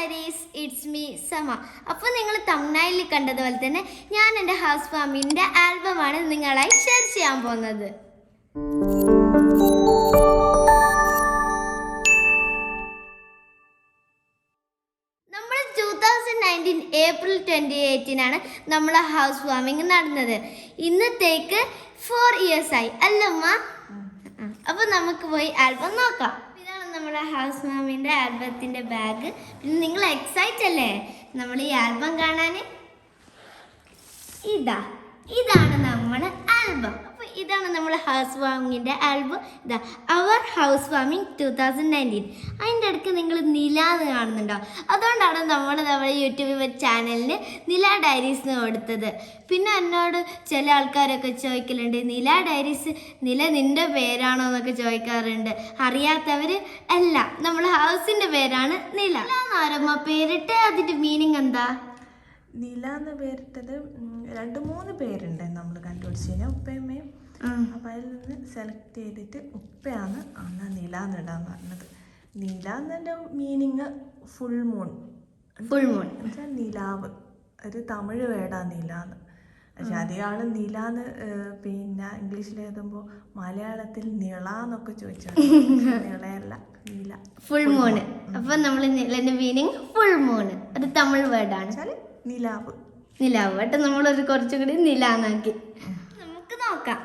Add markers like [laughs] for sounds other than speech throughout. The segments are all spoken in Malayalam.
ഡയറീസ് ഇറ്റ്സ് മീ സമ അപ്പോൾ നിങ്ങൾ തമിഴ്നാട്ടിൽ കണ്ടതുപോലെ തന്നെ ഞാൻ എന്റെ ഹൗസ് ഫാമിന്റെ ആൽബമാണ് നിങ്ങളായി ഷെയർ ചെയ്യാൻ പോകുന്നത്. നമ്മൾ നയന്റീൻ ഏപ്രിൽ ട്വന്റി എയ്റ്റീനാണ് നമ്മളെ ഹൗസ് വാമിങ് നടന്നത്. ഇന്നത്തേക്ക് ഫോർ ഇയേഴ്സായി അല്ലമ്മ. അപ്പോൾ നമുക്ക് പോയി ആൽബം നോക്കാം. നമ്മുടെ ഹൗസ് മാമിന്റെ ആൽബത്തിന്റെ ബാഗ് പിന്നെ നിങ്ങൾ എക്സൈറ്റ് അല്ലേ? നമ്മൾ ഈ ആൽബം കാണാൻ ഇതാ ഇതാണ് നമ്മുടെ ആൽബം ഇതാണ് നമ്മൾ ഹൗസ് വാമിങ്ങിന്റെ ആൽബം. ഇതാ അവർ ഹൗസ് വാമിങ് ടു തൗസൻഡ് നയന്റീൻ അതിന്റെ ഇടയ്ക്ക് നിങ്ങൾ നില എന്ന് കാണുന്നുണ്ടോ? അതുകൊണ്ടാണ് നമ്മൾ നമ്മുടെ യൂട്യൂബ് ചാനലിന് നില ഡയറീസ് എന്ന് കൊടുത്തത്. പിന്നെ എന്നോട് ചില ആൾക്കാരൊക്കെ ചോദിക്കലുണ്ട് നില ഡയറീസ് നില നിന്റെ പേരാണോ എന്നൊക്കെ ചോദിക്കാറുണ്ട്. അറിയാത്തവർ അല്ല നമ്മൾ ഹൗസിന്റെ പേരാണ് നില. ആരമ്മ പേരിട്ട് അതിന്റെ മീനിങ് എന്താ? നില എന്ന് പേരിട്ടത് രണ്ട് മൂന്ന് പേരുണ്ട് നമ്മൾ കണ്ടുപിടിച്ചതിന്. ഉപ്പയമ്മയും അപ്പം അതിൽ നിന്ന് സെലക്ട് ചെയ്തിട്ട് ഉപ്പയാണ് അന്ന് നില എന്ന് പറഞ്ഞത്. നില എന്നതിന്റെ meaning full moon full moon എന്നുവെച്ചാൽ നിലാവ്. ഒരു തമിഴ് വേടാ നീലാന്ന്. എന്ന് പക്ഷെ അധികം ആൾ നില എന്ന് പിന്നെ ഇംഗ്ലീഷിൽ എഴുതുമ്പോൾ മലയാളത്തിൽ നിള എന്നൊക്കെ ചോദിച്ചാൽ [laughs] നിളയല്ല നീല. ഫുൾ മൂണ് അപ്പൊ നമ്മൾ നിലന്റെ മീനിങ് ഫുൾ മൂണ് അത് തമിഴ് വേർഡാണ്. നിലാവ്. നിലാവ്. കേട്ടോ നമ്മളൊരു കുറച്ചും കൂടി നിലാന്നാക്കി. നമുക്ക് നോക്കാം.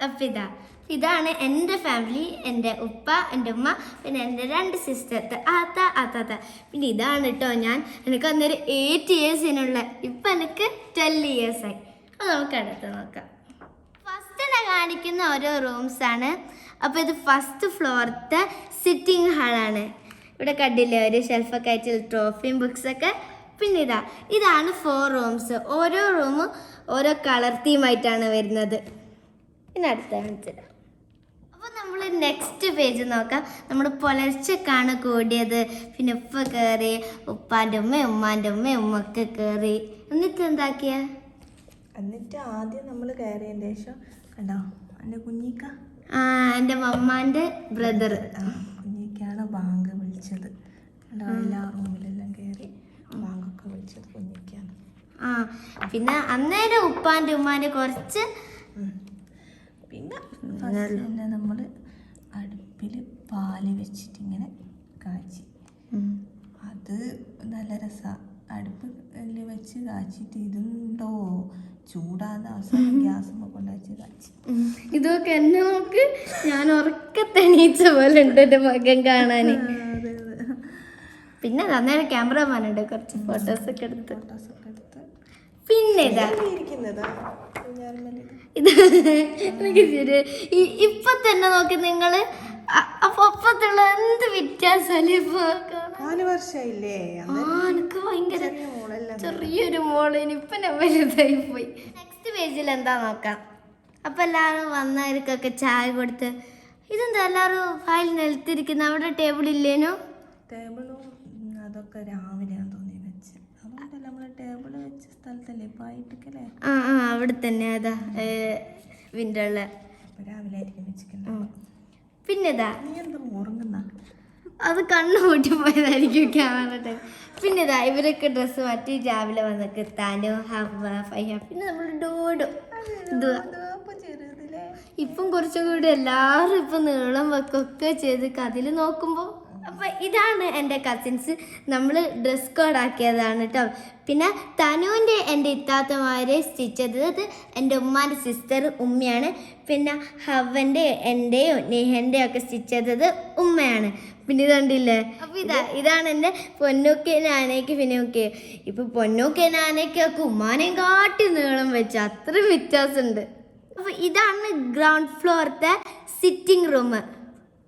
അപ്പൊ ഇതാ ഇതാണ് എന്റെ ഫാമിലി എന്റെ ഉപ്പ എന്റെ ഉമ്മ പിന്നെ എന്റെ രണ്ട് സിസ്റ്റർ ആത്ത ആത്താത്ത പിന്നെ ഇതാണ് കേട്ടോ ഞാൻ. എനിക്ക് അന്നൊരു എയ്റ്റ് ഇയേഴ്സിനുള്ള ഇപ്പം എനിക്ക് ട്വൽവ് ഇയേഴ്സായി അപ്പോൾ നമുക്ക് അടുത്ത് നോക്കാം. ഫസ്റ്റ് ഞാൻ കാണിക്കുന്ന ഓരോ റൂംസാണ് അപ്പോൾ ഇത് ഫസ്റ്റ് ഫ്ലോറത്തെ സിറ്റിംഗ് ഹാളാണ് ഇവിടെ കണ്ടില്ലേ ഒരു ഷെൽഫൊക്കെ ആയിട്ട് ട്രോഫിയും ബുക്സൊക്കെ പിന്നെ ഇതാ ഇതാണ് ഫോർ റൂംസ് ഓരോ റൂമും ഓരോ കളർ തീമായിട്ടാണ് വരുന്നത്. പിന്നെ അടുത്ത കാണിച്ചത് അപ്പോൾ നമ്മൾ നെക്സ്റ്റ് പേജ് നോക്കാം. നമ്മൾ പുലർച്ചക്കാണ് കൂടിയത്. പിന്നെ ഉപ്പ കയറി ഉപ്പാന്റെ ഉമ്മ ഉമ്മാന്റെ ഉമ്മ ഉമ്മക്ക് കയറി എന്നിട്ട് എന്താക്കിയ? എന്നിട്ട് ആദ്യം നമ്മൾ കയറിയതിന് ശേഷം കണ്ടോ? എന്റെ കുഞ്ഞിക്ക? ആ എന്റെ മമ്മാന്റെ ബ്രദർ കുഞ്ഞിക്കാണ് ബാങ്ക് വിളിച്ചത്. കണ്ടോ? എല്ലാ റൂമിലെല്ലാം കയറി ബാങ്കൊക്കെ വിളിച്ചത് കുഞ്ഞിക്കാണ് ആ പിന്നെ അന്നേരം ഉപ്പാന്റെ ഉമ്മാന്റെ കുറച്ച് ഉം. തന്നെ നമ്മൾ അടുപ്പിൽ പാൽ വെച്ചിട്ട് ഇങ്ങനെ കാച്ചി അത് നല്ല രസമാണ് അടുപ്പിൽ വെച്ച് കാച്ചിട്ട് ഇതുണ്ടോ? ചൂടാന്ന് അവസാനം ഗ്യാസ് കൊണ്ടുവച്ച് കാച്ചി. ഇതൊക്കെ എന്നെ നോക്ക് ഞാൻ ഉറക്കത്തെണീച്ച പോലെ ഉണ്ട് എന്റെ മകൻ കാണാൻ പിന്നെ അന്നേരം ക്യാമറമാൻ ഉണ്ട് കുറച്ച് ഫോട്ടോസൊക്കെ എടുത്ത്. എടുത്ത് പിന്നെ ഇതാ. ഇത് ഇപ്പൊ തന്നെ നോക്കി നിങ്ങൾ. അപ്പൊ അപ്പത്തുള്ള എന്ത് വ്യത്യാസമല്ലേ ഇപ്പൊ കാണാൻ? നാല് വർഷമായില്ലേ ആ എനിക്ക് ഭയങ്കര ചെറിയ മോളെല്ലാം ചെറിയൊരു മോൾ. ഇനിയിപ്പൊ ഞാൻ വലുതായി പോയി. നെക്സ്റ്റ് പേജിൽ എന്താ നോക്കാം? അപ്പൊ എല്ലാവരും വന്നവർക്കൊക്കെ ചായ കൊടുത്ത് ഇതെന്താ എല്ലാവരും ഫയൽ നിലത്തിരിക്കുന്ന? അവിടെ ടേബിൾ ഇല്ലേനോ? ടേബിളും അതൊക്കെ രാവിലെയാന്ന് തോന്നി വെച്ച് അതുകൊണ്ടല്ല നമ്മൾ വെച്ച സ്ഥലത്തല്ലേ? ആ ആ അവിടെ തന്നെ അതാ വിന്ററിൽ രാവിലെ പിന്നെതാ? ഉറങ്ങുന്ന? അത് കണ്ണു പൂട്ടി പോയതായിരിക്കും ക്യാമറ ടൈം. പിന്നെ ഇതാ ഇവരൊക്കെ ഡ്രസ്സ് മാറ്റി രാവിലെ വന്നൊക്കെ താനോ ഹവ ഫൈഹ പിന്നെ നമ്മൾ ഡോഡോ. ഇപ്പം കുറച്ചും കൂടി എല്ലാവരും ഇപ്പം നീളം വെക്കൊക്കെ ചെയ്ത് അതിൽ നോക്കുമ്പോൾ അപ്പം ഇതാണ് എന്റെ കസിൻസ് നമ്മൾ ഡ്രസ് കോഡ് ആക്കിയതാണ് കേട്ടോ പിന്നെ തനുവിന്റെ എന്റെ ഇത്താത്തമാരെ സ്റ്റിച്ച് ചെയ്തത് എന്റെ ഉമ്മാന്റെ സിസ്റ്റർ ഉമ്മയാണ്. പിന്നെ ഹവന്റെ എന്റെയും നെഹന്റെയും ഒക്കെ സ്റ്റിച്ച് ചെയ്തത് ഉമ്മയാണ്. പിന്നെ ഇതുണ്ടില്ലേ അപ്പോൾ ഇതാ ഇതാണ് എന്റെ പൊന്നൂക്കെ പിന്നെ പിന്നൊക്കെ ഇപ്പൊ പൊന്നൂക്കെ ആനയ്ക്കൊക്കെ ഉമ്മാനെയും കാട്ടി നീളം വെച്ച് അത്രയും വ്യത്യാസമുണ്ട്. അപ്പോൾ ഇതാണ് ഗ്രൗണ്ട് ഫ്ലോറത്തെ സിറ്റിംഗ് റൂം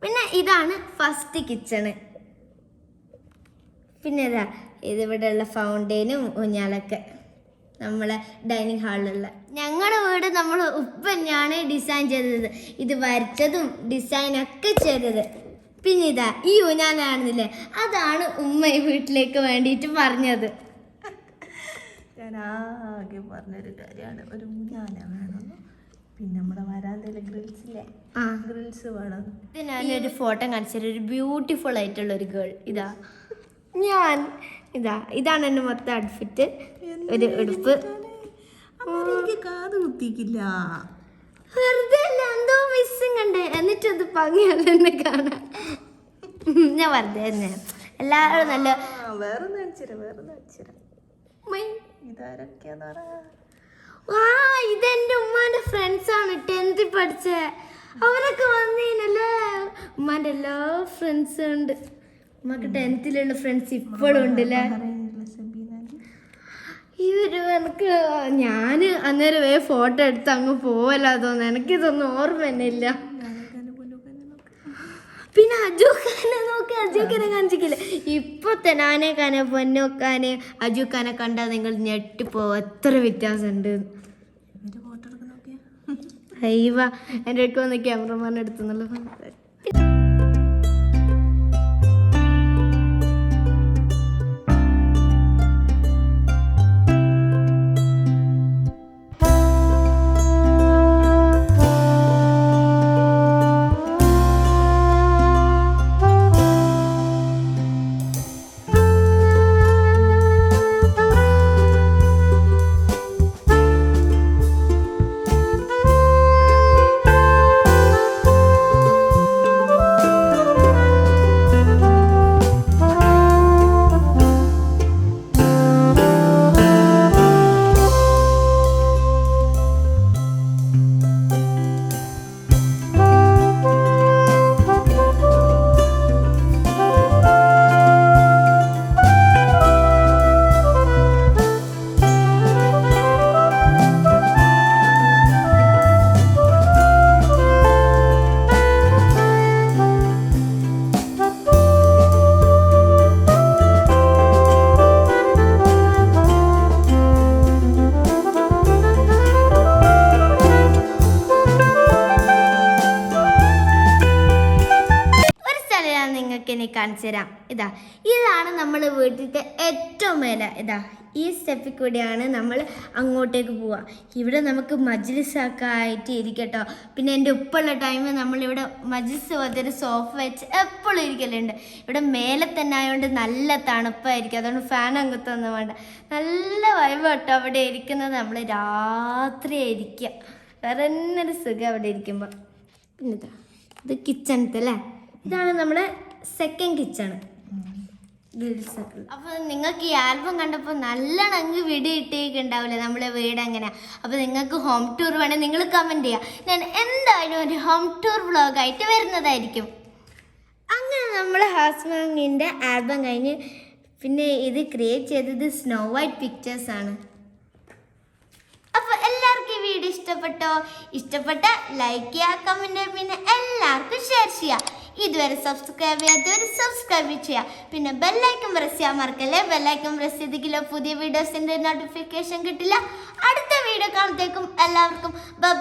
പിന്നെ ഇതാണ് ഫസ്റ്റ് കിച്ചണ് പിന്നെ ഇതാ ഇതിവിടെയുള്ള ഫൗണ്ടെയിനും ഊഞ്ഞാലൊക്കെ. നമ്മളെ ഡൈനിങ് ഹാളിലുള്ള ഞങ്ങളുടെ വീട് നമ്മൾ ഉപ്പ തന്നെയാണ് ഡിസൈൻ ചെയ്തത്. ഇത് വരച്ചതും ഡിസൈനൊക്കെ ചെയ്തത്. പിന്നെ ഇതാ ഈ ഊഞ്ഞാലാണെന്നില്ലേ അതാണ് ഉമ്മ ഈ വീട്ടിലേക്ക് വേണ്ടിയിട്ട് പറഞ്ഞത്. ഞാൻ ആകെ പറഞ്ഞൊരു കാര്യമാണ്. ഒരു ഊഞ്ഞാല വേണമെന്ന് പിന്നെ നമ്മുടെ വരാന്തയിലെ ഗ്രിൽസ് ഇല്ലേ ആ. ഗ്രിൽസ് വേണം. ഇത് ഞാനൊരു ഫോട്ടോ കാണിച്ചത് ഒരു ബ്യൂട്ടിഫുൾ ആയിട്ടുള്ള ഒരു ഗേൾ ഇതാ. ഞാൻ ഇതാ. ഇതാണ് എന്റെ മൊത്തം ഔട്ട്ഫിറ്റ് ഒരു എടുപ്പ് കാത് കുത്തിക്കില്ല. വെറുതെ എന്തോ മിസ്സിങ് ഉണ്ട് എന്നിട്ടത് ഭംഗിയല്ല എന്നെ കാണാൻ. ഞാൻ വെറുതെ തന്നെ. എല്ലാവരും നല്ല വേറെ കാണിച്ചിരാ വേറെ കാണിച്ചിരാ. ഇതെന്റെ അവരൊക്കെ വന്നീനല്ലേ? ഉമ്മാന്റെ എല്ലാ ഫ്രണ്ട്സും ഉണ്ട്. ഉമ്മക്ക് ടെൻത്തിലുള്ള ഫ്രണ്ട്സ് ഇപ്പോഴും ഉണ്ടല്ലേ അല്ലേ ഇവർ എനിക്ക് ഞാൻ അന്നേരം വേ ഫോട്ടോ എടുത്ത് അങ്ങ് പോവല്ലാ തോന്നുന്നു. എനിക്കിതൊന്നും ഓർമ്മ തന്നെ ഇല്ല പിന്നെ അജുഖാനെ നോക്കി അജുഖാനെ കാണിച്ചിട്ടില്ല? ഇപ്പൊ തെനാനെ കാനെ പൊന്നോക്കാനെ അജുഖാനെ കണ്ടാൽ നിങ്ങൾ ഞെട്ടിപ്പോ എത്ര വ്യത്യാസം വ്യത്യാസമുണ്ട് ഇവർ ഫോട്ടോ എടുക്കാൻ നോക്കിയാ അയ്യവ എന്റെ അടുക്ക് വന്ന് ക്യാമറമാൻ എടുത്തുന്നുള്ള കാണിച്ചു തരാം. ഇതാ ഇതാണ് നമ്മൾ വീട്ടിലത്തെ ഏറ്റവും മേല. ഇതാ ഈ സ്റ്റെപ്പിൽ കൂടിയാണ് നമ്മൾ അങ്ങോട്ടേക്ക് പോവുക. ഇവിടെ നമുക്ക് മജ്ലിസൊക്കെ ആയിട്ട് ഇരിക്കട്ടോ. പിന്നെ എന്റെ ഉപ്പുള്ള ടൈം നമ്മളിവിടെ മജ്ലിസ് പോലത്തെ ഒരു സോഫ വെച്ച് എപ്പോഴും ഇരിക്കലുണ്ട്. ഇവിടെ മേലെ തന്നെ ആയതുകൊണ്ട് നല്ല തണുപ്പായിരിക്കും. അതുകൊണ്ട് ഫാൻ അങ്ങത്തൊന്നും വേണ്ട. നല്ല വൈബ് കേട്ടോ അവിടെ ഇരിക്കുന്നത്. നമ്മൾ രാത്രി ഇരിക്കുക വേറെ തന്നെ ഒരു സുഖം അവിടെ ഇരിക്കുമ്പോൾ പിന്നെ ഇതാ ഇത് കിച്ചണത്തെ അല്ലേ? ഇതാണ് നമ്മുടെ സെക്കൻഡ് കിച്ചൺ അപ്പൊ നിങ്ങൾക്ക് ഈ ആൽബം കണ്ടപ്പോൾ നല്ലോണം അങ്ങ് വീട് ഇട്ടേക്കുണ്ടാവില്ലേ നമ്മളെ വീട് അങ്ങനെ. അപ്പൊ നിങ്ങൾക്ക് ഹോം ടൂർ വേണേൽ നിങ്ങൾ കമന്റ് ചെയ്യാം. ഞാൻ എന്തായാലും ഒരു ഹോം ടൂർ വ്ളോഗായിട്ട് വരുന്നതായിരിക്കും. അങ്ങനെ നമ്മൾ ഹാസ്മാങ്ങിന്റെ ആൽബം കഴിഞ്ഞ് പിന്നെ ഇത് ക്രിയേറ്റ് ചെയ്തത് സ്നോ വൈറ്റ് പിക്ചേഴ്സ് ആണ്. അപ്പൊ എല്ലാവർക്കും ഈ വീഡിയോ ഇഷ്ടപ്പെട്ടോ? ഇഷ്ടപ്പെട്ട ലൈക്ക് ചെയ്യുക കമന്റ് പിന്നെ എല്ലാവർക്കും ഷെയർ ചെയ്യുക ഇതുവരെ സബ്സ്ക്രൈബ് ചെയ്യാത്തവർ സബ്സ്ക്രൈബ് ചെയ്യുക പിന്നെ ബെല്ലൈക്കൺ പ്രസ് ചെയ്യാൻ മറക്കല്ലേ? ബെല്ലൈക്കൺ പ്രസ് ചെയ്തെങ്കിലോ പുതിയ വീഡിയോസിന്റെ നോട്ടിഫിക്കേഷൻ കിട്ടില്ല. അടുത്ത വീഡിയോ കാണത്തേക്കും എല്ലാവർക്കും. ബൈ